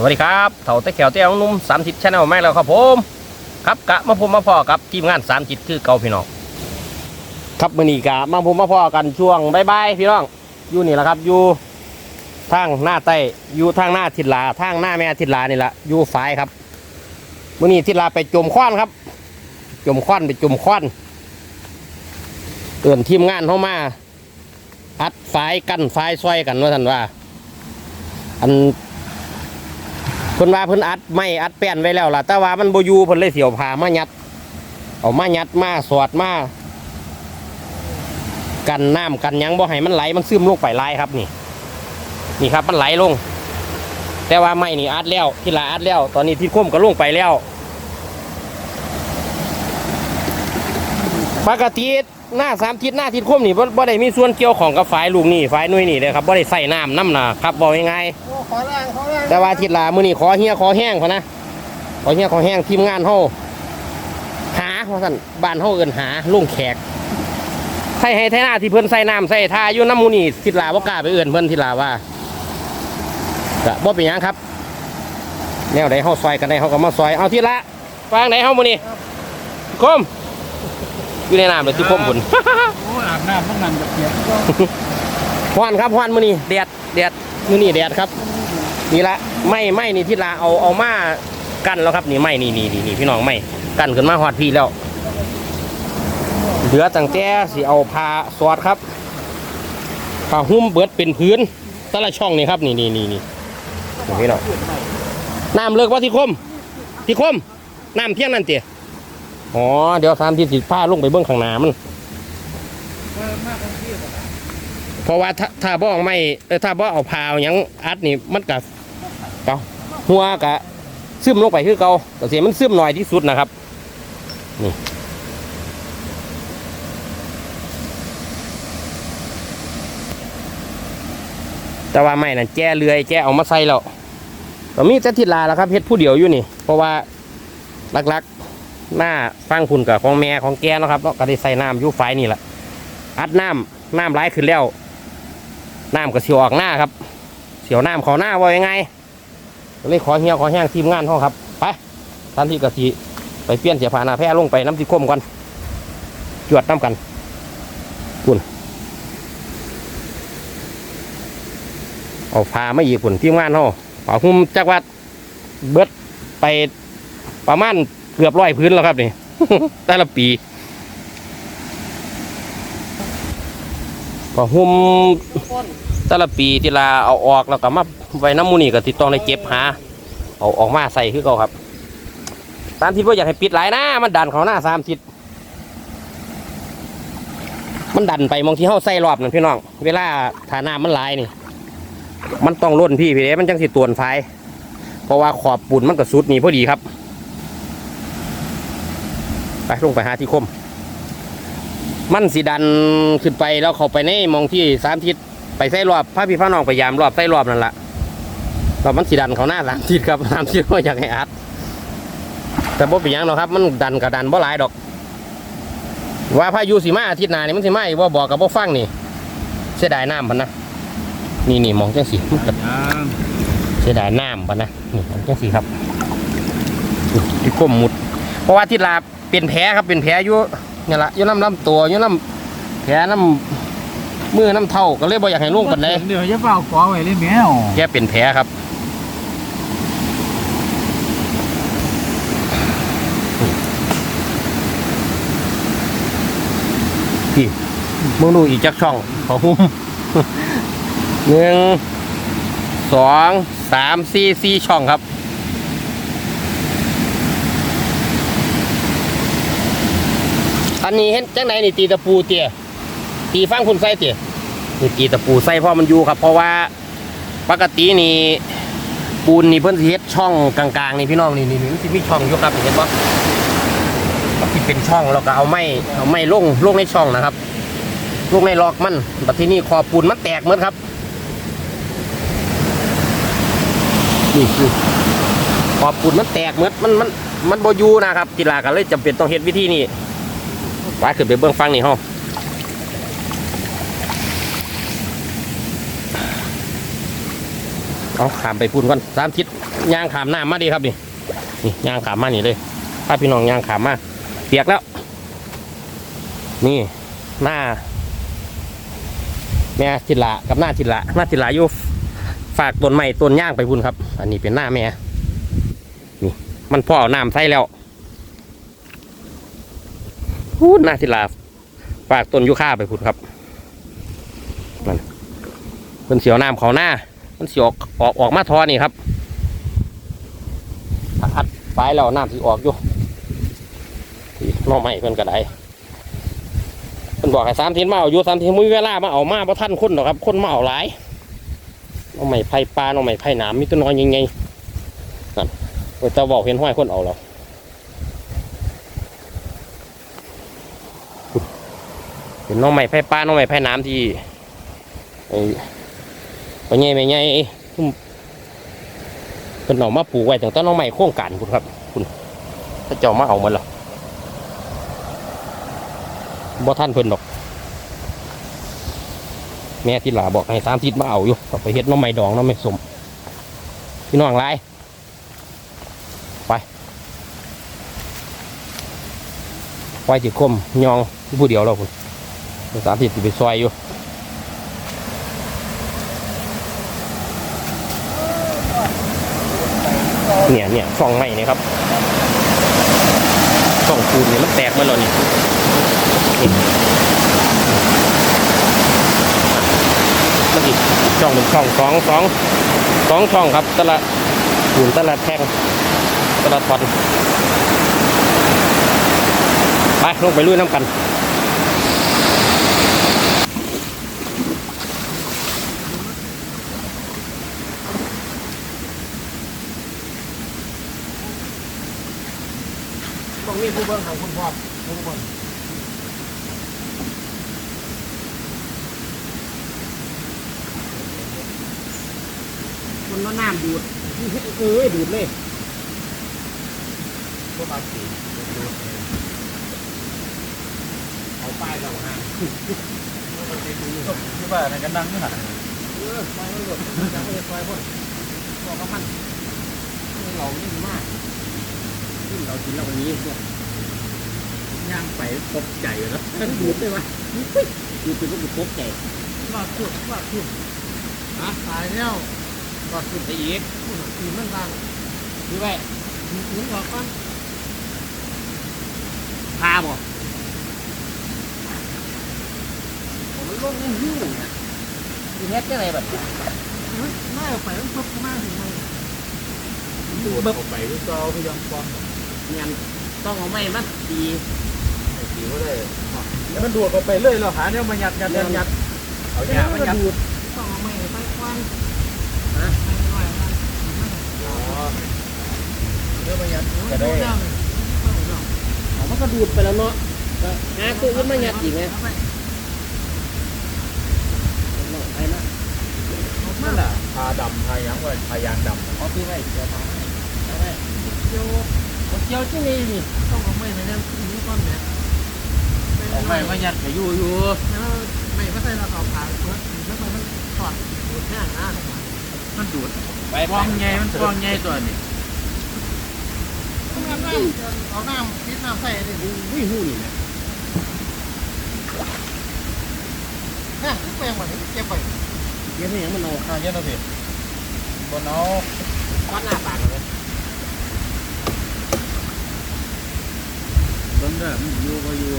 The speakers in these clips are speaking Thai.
สวัสดีครับเถ่าตะแขวเต้านุ่มสามทิศชาแนลแม่แล้วครับผม ครับกะมาพบมาพ่อกับทีมงานสามทิศคือเก่าพี่น้องครับมือนี้กะมาพบมาพ่อกันช่วงบายๆพี่น้องอยู่นี่แหละครับอยู่ทางหน้าใต้อยู่ทางหน้าทิศลาทางหน้าแม่ทิศลานี่แหละอยู่ฝายครับมือนี้ทิศลาไปจมควันครับ จมควันไปจมควันเกินทีมงานเข้ามาอัดฝายกันฝายซอยกันว่าท่านว่า อัน เพิ่นว่าเพิ่นอัดไม่อัดแป้นไว้แล้วล่ะ แต่ว่ามันบ่อยู่เพิ่นเลยเสียวผ่ามายัด เอามายัดมาสอดมากันน้ำกันยังบ่ให้มันไหลมันซึมลงไปไหลครับนี่ นี่ครับมันไหลลง แต่ว่าไม่นี่อัดแล้วที่ลาอัดแล้ว ตอนนี้ที่คุ้มก็ลงไปแล้วปกติ หน้าสามทิศหน้าทิศคุ้มนี่บ่บ่ได้มีส่วนเกี่ยวของกับฝ่ายลูกนี่ฝ่ายหนุ่ยนี่เลยครับบ่ได้ใส่น้ำน้ำนะครับบอกยังไงโอ้ขอแรงขอแรงแต่ว่าอาทิตย์ลามื้อนี้ขอเฮียขอแห้งพอนะขอเฮียขอแห้งทีมงานเฮาหาว่าซั่นบ้านเฮาเอิ้นหาลุงแขกใส่ให้ไทหน้าที่เพิ่นใส่น้ำใส่ทาอยู่น้ำหมูนี่ทิศลาบ่กล้าไปเอิ้นเพิ่นทิศลาว่าก็บ่เป็นหยังครับ แนวใดเฮาซอยกันได้เฮาก็มาซอยเอาทีละวางไหนเฮามื้อนี้คม อยู่ในน้ำเลยที่คมพุ่นโอ้อาบน้ำต้องนั่งกับเปียกก็ฮ้อนครับฮ้อนมื้อนี้แดดแดดมื้อนี้แดดครับนี่ละไม่ไม่นี่ที่ลาเอาเอามากันแล้วครับนี่ไม่นี่นี่นี่นี่พี่น้องไม่กันขึ้นมาหอดพี่แล้วเหลือตั้งแต่สิเอาผ้าสอดครับผ้าหุ้มเบิดเป็นพื้นแต่ละช่องนี่ครับนี่นี่นี่นี่นี่พี่น้องน้ำเลิกว่าที่คมที่คมน้ำเพียงนั่นเตี๋ย อ๋อ เดี๋ยวสามที่สิผ้าลงไปเบื้องข้างหน้ามันเพราะว่าถ้าถ้าบ่อาไม่เออถ้าบ่เอาพาวยังอัดนี่มันกับเกาหัวกะซึมลงไปคือเกาแต่เสียมันซึมหน่อยที่สุดนะครับนี่แต่ว่าไม่นั่นแจ้เลือยแจ้เอามาใส่แล้วแต่มีแต่ทิศลาแล้วครับเฮ็ดผู้เดียวอยู่นี่ เพราะว่าลักๆ หน้าฟังคุณกับของแม่ของแกเนาะครับเนาะก็ได้ใส่น้ำยูไฟนี่แหละอัดน้ำน้ำไหลขึ้นแล้วน้ำก็เสียวออกหน้าครับ เสียวน้ำขอหน้าว่ายังไงก็เลยขอเฮียขอแห้งทีมงานเขาครับไปท่านที่กะทิไปเปลี่ยนเสียผานาแพ้ลงไปน้ำที่คมก่อนจวดน้ำกันคุณเอาพาไม่อีกผลทีมงานเขาเอาหุ้มจักวัดเบิดไปประมาณ เกือบร้อยพื้นแล้วครับนี่ แต่ละปีก็หุ้มแต่ละปีที่ลาเอาออกแล้วก็มาไว้น้ำมูนี่ก็ติดต้องได้เก็บหาเอาออกมาใส่คือเขาครับตามที่พ่ออยากให้ปิดหลายนะมันดันเขาหน้าสามทิศมันดันไปมองที่เฮาใส่รอบนั่นพี่น้อง เวลาฐาน้ำมันหลายนี่ มันต้องล้นพี่พี่เด้มันจังสิตวนไฟเพราะว่าขอบปุ่นมันก็สุดนี่พอดีครับ ไปลงไปหาที่คม มันสิดันขึ้นไปแล้วเข้าไปในหมองที่สามทิศไปใส่รอบพระพี่พระน้องพยายามรอบใส่รอบนั่นแหละตอนมันสิดันเขาหน้าสามทิศครับสามทิศก็อยากให้อัดแต่บ่เป็นหยังหรอกครับ มันดันกับดันบ่หลายดอก ว่าพายุสีมาอาทิตย์หน้านี่มันสิมาอีกว่าบอกกับบ่ฟังนี่ เสียดายน้ำพันนะนี่นี่มองจังสีมันก็เสียดายน้ำพันนะนี่มองจังสีครับนี่ที่ก้มมุด เพราะว่าทิศลา เป็นแผลครับเป็นแผลอยู่เนี่ยละอยู่น้ำลำตัวอยู่น้ำแผลน้ำมือน้ำเท่าก็เลยบ่อยากให้ลุงกันเลยเดี๋ยวจะเฝ้าขอไว้เลยแมวแกเป็นแผลครับพี่มึงดูอีกจักช่องขอหุ้มหนึ่งสองสามสี่สี่ช่องครับันนี้เห็นจังไหนนี่ตีตะปูเตี๋ยตีฟังคุณไส้เตี๋ยนี่ตีตะปูไส้เพราะมันอยู่ครับ เพราะว่าปกตินี่ปูนนี่เพิ่นสิเฮ็ดช่องกลางๆนี่พี่น้องนี่นี่นี่สิมีช่องอยู่ครับเห็นบ่ก็สิเป็นช่องแล้วก็เอาไม้เอาไม้ลงลงในช่องนะครับลงในลอกมันบัดทีนี้ขอบปูนมันแตกหมดครับนี่นี่ขอบปูนมันแตกหมดมันมันมันบอยู่นะครับกีฬาก็เลยจำเป็นต้องเฮ็ดวิธีนี้ ไปขึ้นไปเบื้องฟังนี่ห้องเอาขามไปพุ่นก่อนสามทิศย่างขามหน้ามาดีครับนี่นี่ย่างขามมานี่เลยถ้าพี่น้องย่างขามมาเปียกแล้ว นี่หน้าแม่ทิละกับหน้าทิละหน้าทิละอยู่ฝากต้นไม้ต้นย่างไปพุ่นครับ อันนี้เป็นหน้าแม่นี่มันพ่อเอาน้ำใส่แล้ว พูดหน้าทิละฝากต้นยูคาไปพุ่นครับนั่นเพิ่นเสียวน้ำเขาหน้ามันเสียออกออกออกมาทอนี่ครับถ้าอัดไปแล้วน้ำที่ออกอยู่ที่น้องไม้เพิ่นก็ไดเพิ่นบอกให้สามทีมาเอาอยู่สามทีมือเวลามาเอามาเพราะท่านคนหรอกครับ คนมาเอาหลายน้องใหม่ไผ่ปลาน้องใหม่ไผ่หนามมีตัวน้อยยังไงนั่นเพิ่บอกเห็นห้อยคนเอาแล้ว เป็นน้องใหม่ไผ่ปลาน้องใหม่ไผ่นามที่ไอ้ไปไงไปไงซุ่มเป็นเอมาปลูกไว้ตั้งแต่น้องใหม่โครงการคุณครับ คุณถ้าเจ้ามาเอามันหรอบ่ท่านเพิ่นดอก แม่ที่หลาบอกให้สามทิศมาเอาอยู่ก็ไปเฮ็ดน้องไม้ดองน้องไม้สมพี่น้องไรไปไปจิคมยองผู้เดียวเราคุณ สามทิศสิไปซอยอยู่เนี่ยเนี่ยฟองไม้นี่ครับฟองปูนเนี่ยมันแตกมาแล้วนี่มันอีกช่องหนึ่งช่องสองสองสองช่องครับตละหุ่นตละแท่งตละทอนไปลงไปลุยน้ำกัน ตรงนี้ผู้เบิ่งของคุณพ่อผู้เบิ่งมันก็น้ำดูดเอ้ยดูดเลยผู้มาสีเอาป้ายเราห่างที่ว่าในกันดังนี่น่ะเออปล่อยมันหลุดมันจะไม่ได้ปล่อยคนบอกกับมันนี่เรานี่มากนี่เรากินแล้ววันนี้เนี่ย ย่างไปตกใจแล้วมันดูดเลยวะดูดเป็นพวกตกใจว่าสุดว่าสุดฮะตายแล้วว่าสุดไปอีกสีมันดังดูไปหมุนออกก่อนพาบ่มันลงในหิ้วเนี่ยมีเฮ็ดได้ไรแบบไม่เอาไปมันทุบเข้ามาถึงมันดูดเบิกไปก็เอาไปยังความเงียน ต้องเอาไม้มันดีสีก็ได้แล้วมันดูดออกไปเลยเราหาเนี่ยมายัดยัดยัดยัดเอาหยามายัดดูดต้องเอาไม่ไปควันฮะไม่หน่อยมันอ๋อเดี๋ยวมายัดก็ได้เอามันก็ดูดไปแล้วเนาะก็หาตัวขึ้นมายัดอีกไงไปนะนั่นแหละพาดำพายังไว้พายางดำเอาที่ไว้เดี๋ยวมาเอาไว้เกี่ยว เอาเกี่ยวที่นี่นี่ต้องเอาไม่ไปเนี่ยนี่ก้อนเนี่ยเอาไม่มายัดไปอยู่อยู่แล้วไม่ไม่ใช่เราเอาผ่านเพื่อแล้วมันถอดดูดแห้งนะมันดูดไปฟองใหญ่มันฟองใหญ่ตัวนี้เอาน้ำเอาน้ำพิษน้ำใส่ดิวิ่งหูนี่นะนะแปลงมาเก็บไปเกี่ยวที่ยังมันเอาข้าวเยอะนะพี่บนเอาควัดหน้าปากเลย บนเด้อมันอยู่ก็อยู่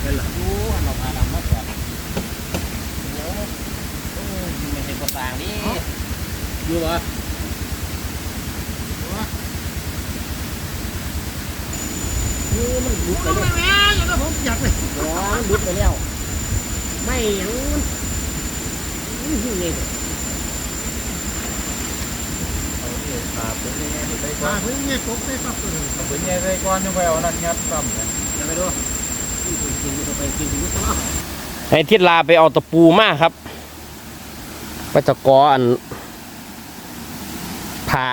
เป็นหลักดูหันออกมาดำมาก่อนเดี๋ยวเออไม่ใช่คนต่างนี่อยู่วะคือมันหลุดไปไม่แล้วแม่ยังก็ผมอยากเลยร้อนหลุดไปแล้ว ไม่หยังมันวิ่งหูนี่ เอาเนี่ยขาเป็นยังไงนี่ไปก่อมานเพิ่งเงี้ยตกได้ปั๊บเลยเอาเป็นยังไงไปก่อนยังไปเอานั่นยัดซ้ำเนี่ยจะไปดูกินไปกินไปกินให้ทิศลาไปเอาตะปูมาครับไปตะกออันผ่า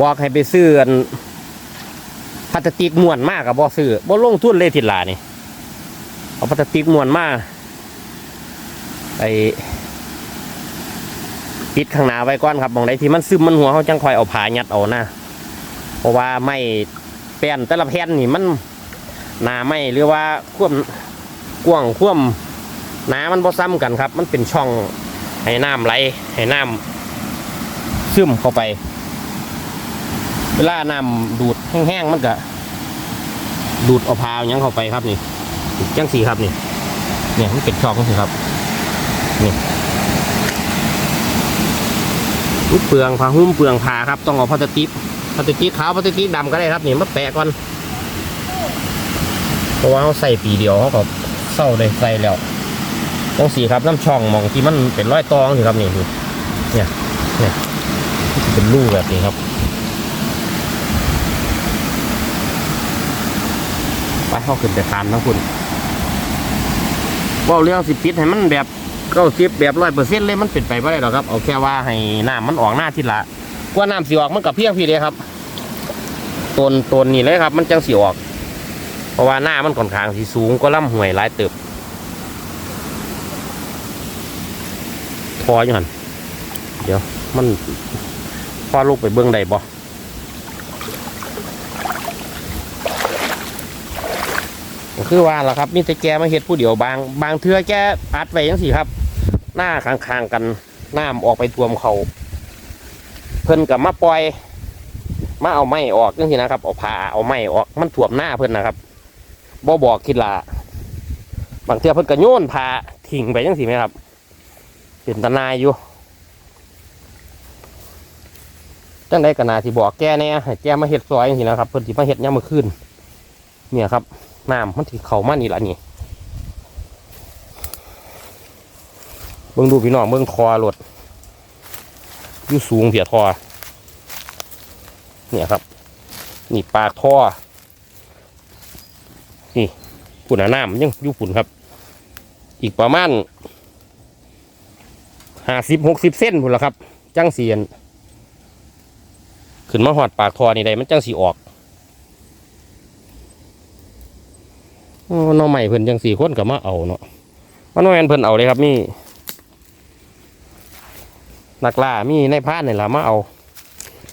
บอกให้ไปซื้ออันพลาสติกม้วนมากกับบ่ซื้อบ่ลงทุนเลยทิศลานี่เอาพลาสติกม้วนมาไอ ปิดข้างหน้าไว้ก่อนครับมองใดที่มันซึมมันหัวเขาจังคอยเอาผายัดเอานะเพราะว่าไม่แป้นแต่ละแผ่นนี่มันหนาไม่หรือว่าควมกว้างควมหนามันบ่ซ้ำกันครับ มันเป็นช่องให้น้ำไหลให้น้ำซึมเข้าไป เวลาน้ำดูดแห้งๆมันก็ดูดเอาพาวยังเข้าไปครับนี่จังสีครับนี่เนี่ยมันเป็นช่องสิครับนี่ อุ๊ยเปลืองผ้าหุ้มเปลืองผ้าครับ ต้องเอาพลาสติกพลาสติกขาวพลาสติกดำก็ได้ครับนี่มาแปะก่อนเพราะว่าเขาใส่ปีเดียวเขาก็เศร้าเลยใส่แล้วต้องสีครับน้ำช่องมองที่มันเป็นร้อยตองสิครับนี่ดูเนี่ยเนี่ยเป็นรูแบบนี้ครับไปเข้าขึ้นแต่ทานนะคุณบอกเรื่องสิปิดให้มันแบบ เก้าสิบแบบร้อยเปอร์เซ็นต์เลยมันเป็นไปไม่ได้หรอกครับ เอาแค่ว่าให้น้ำมันออกหน้าทีละกว่าน้ำสีออกมันกับเพียงพี่เลยครับต้นต้นนี่เลยครับ มันจังสีออก เพราะว่าหน้ามันค่อนข้างสีสูงก็ล่ำห่วยหลายเติบพออยู่หันเดี๋ยวมันพอลูกไปเบื้องใดบ่ คือว่าล่ะครับ มีแต่แกมาเฮ็ดผู้เดียวบาง บางเทือแกอัดไว้ยังสิครับ หน้าข้างๆกันน้ำออกไปท่วมเขาเพิ่นกับมาปล่อย มาเอาไม้ออกจังสินะครับเอาผ้าเอาไม้ออกมันท่วมหน้าเพิ่นนะครับบ่บอกคิดละบางเทือเพิ่นก็โยนผ้าทิ้งไปจังสิไหมครับเป็นตนายอยู่จังไดก็น่าสิบอกแกแน่ให้แกมาเฮ็ดซอยจังสินะครับ เพิ่อนสิมาเฮ็ดยามมื้อคืนเนี่ยครับ น้ำมันสิเข้ามานี่ละนี่เบิ่งดูพี่น้องเบิ่งทอรถอยู่สูงเสียทอเนี่ยครับ นี่ปากท่อนี่ปุ่นหนาน้ำยังอยู่ปุ่นครับ อีกประมาณห้าสิบหกสิบเส้นพุ่นละครับ จังเสียน ขึ้นมาหอดปากทอนี่ได้มันจังสีออกโอ้ น้องใหม่เพิ่นจังสี่คนกับมาเอาเนาะมันว่าแม่นเพิ่นเอาเลยครับนี่นักล่ามีในพานนี่ล่ะมาเอา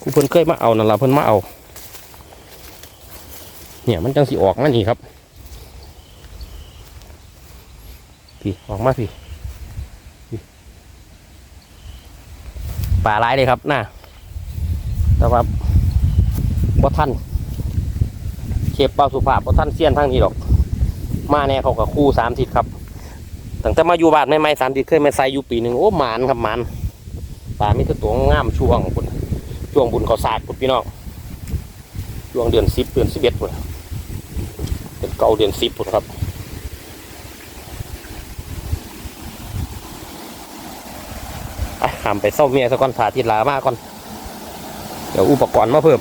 กูเพิ่นเคยมาเอานั่นล่ะเพิ่นมาเอา เนี่ยมันจังสิออกมานี่ครับพี่ออกมาพี่ป่าร้ายเลยครับน่าแต่ว่าบ่ท่านเชฟเป้าสุภาพบ่ท่านเสี้ยนทางนี้หรอก มาแน่เขากับคู่สามทิศครับตั้งแต่มาอยู่บ้านไม่ไม่สามทิศเคยมาใส่อยู่ปีหนึ่งโอ้หมานครับหมานปลามีแต่ตัวงามช่วงคุณช่วงบุญเขาศาสตร์คุณพี่น้องช่วงเดือนสิบเดือนสิบเอ็ดพุ่นเป็นเก่าเดือนสิบพุ่นครับไปขามไปเศร้าเมียสักก่อนผาทิศลามากก่อน เดี๋ยวอุปกรณ์มาเพิ่ม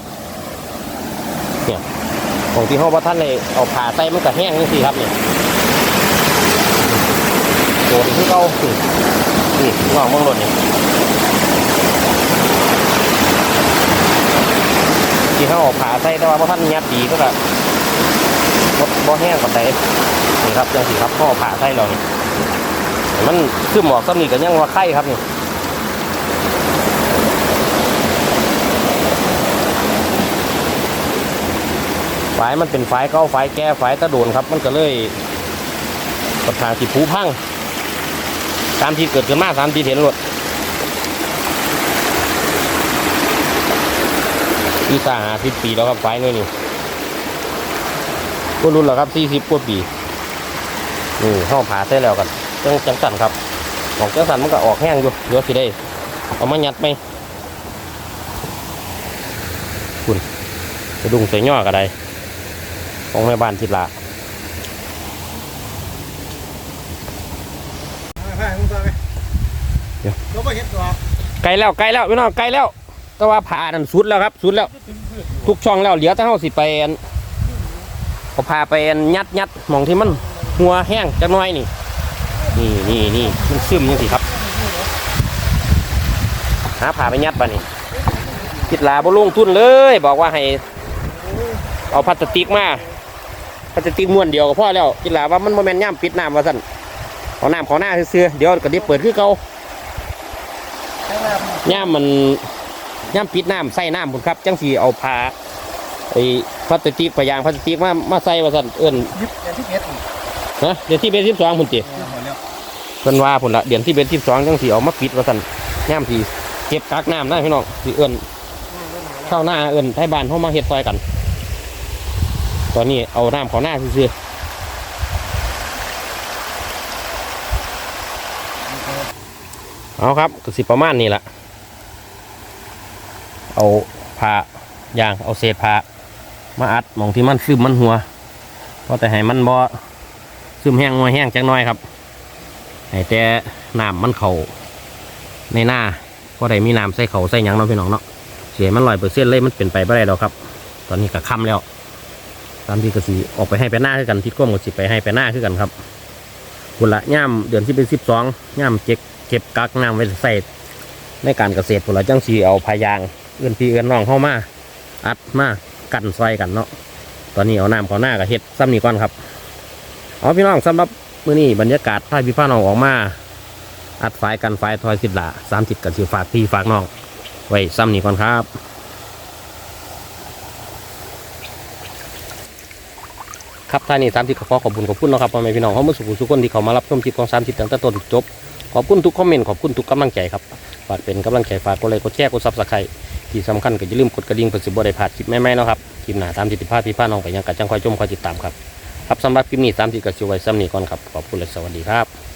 ของที่ห้องพระท่านเลยเอาผ่าใส่มันก็แห้งนี่สิครับเนี่ยโดนที่เขานี่งอกเมืองหล่นนี่ที่เขาออกผ่าใส่แต่ว่าพระท่านยัดดีก็แบบบ่แห้งกับใดนี่ครับจังสีครับพ่อผ่าใส่เรานี่มันคือหมอกซ้ำนี่กันยังว่าไข่ครับนี่ ฝายมันเป็นฝายเก้าฝายแก่ฝายตะโดนครับ มันก็เลยปัญหางสิผูพังตามที่เกิดขึ้นมาตามที่เห็นรถที่สาหาสิบปีแล้วครับไฟนี่นี่ก็รุ่นแล้วครับสี่สิบกว่าปีนี่ห้องผาเสร็จแล้วกันจังจังสันครับออกจังสันมันก็ออกแห้งอยู่เดี๋ยวสิได้เอามายัดไหมคุณกระดุงใส่ย่อก็ได้ ของแม่บ้านทิดละไปมึงไปไปก็ไปเห็ดตัวไกลแล้วไกลแล้วพี่น้องไกลแล้วแต่ว่าผ่านั่นสุดแล้วครับสุดแล้ว ทุกช่องแล้วเหลือแต่เฮาสิไปอันเอาพาไปอันยัดยัดหมองที่มันหัวแห้งจักหน้อยนี่ นี่นี่นี่มันซึมยังสิครับหาผ่าไปยัดปะนี่คิดลาบ่ลงทุนเลย บอกว่าให้เอาพลาสติกมา พลาสติกม้วนเดียวก็พอแล้วคิดลาว่ามันโมเมนย่ำปิดน้ำว่าสั่นเอาน้ำเขาหน้าเสื้อๆเดี๋ยวก็ได้เปิดคือเก่าแต่ว่าย่ามมันย่ามปิดน้ำใส่น้ำพุ่นครับ จังสีเอาผ้าไอ้พลาสติกพยางพลาสติกมามาใส่ว่าสั่นเอิ้นยิบอย่างที่เอ็ดนี่นะเดือนที่เป็นสิบสองพุ่นติเรื่องหมดแล้วเพิ่นว่าพุ่นละเดือนที่เป็นสิบสองจังสีเอามาปิดว่าสั่นย่ามสีเก็บกักน้ำได้พี่น้องสีเอิ้นเข้าหน้าเอิ้นให้บ้านเขามาเฮ็ดซอยกัน ตอนนี้เอาน้ำเขาหน้าซื่อเอาครับก็สิประมาณนี้ละเอาผ้ายางเอาเศษผ้ามาอัดมองที่มันซึมมันหัวเพราะแต่ให้มันบ่ซึมแห้งงัวแห้งจังน้อยครับให้แต่น้ำมันเข่าในหน้าก็ได้มีน้ำใส่เขาใส่ยังเนาะพี่น้องเนาะเสียมันลอยเปอร์เซ็นต์เลยมันเป็นไปไม่ได้ดอกครับ ตอนนี้ก็ค่ำแล้ว ตามที่กสีออกไปให้ไปหน้าคือกันทิศก้มกับสิไปให้ไปหน้าคือกันครับคุละย่ามเดือนที่เป็นสิบสองย่ามเก็บเก็บกักน้ำไว้ใส่ในการเกษตรคุละจังสีเอาพายางเอื้อนพี่เอื้อนน้องเข้ามาอัดมากันซอยกันเนาะตอนนี้เอาน้ำเขาหน้ากับเฮ็ดซ้ำนี่ก่อนครับเอาพี่น้องสำหรับมื้อนี้บรรยากาศพาพี่พาน้องออกมา อัดไฟกันไฟทอยสิบละสามสิบกันสิฝากพี่ฝากน้อง ไว้ซ้ำนี่ก่อนครับ ครับท่านี้สามสิบขอขอบคุณขอบคุณนะครับพ่อแม่พี่น้องเขาเมื่อสุขสุขคนที่เขามารับชมคลิปของสามสิบตั้งแต่ต้นจบ ขอบคุณทุกคอมเมนต์ขอบคุณทุกกำลังใจครับฝากเป็นกำลังใจฝากกดไลค์กดแชร์กดซับสไครต์ที่สำคัญก็อย่าลืมกดกระดิ่งเพื่อสิบได้พลาดคลิปใหม่ๆนะครับคลิปหน้าตามที่ติดพลาดที่พลาดน้องไปยังกัจังคอยชมคอยติดตามครับครับสำหรับคลิปนี้สามสิบกับชิวไว้ซ้ำนี้ก่อนครับขอบคุณและสวัสดีครับ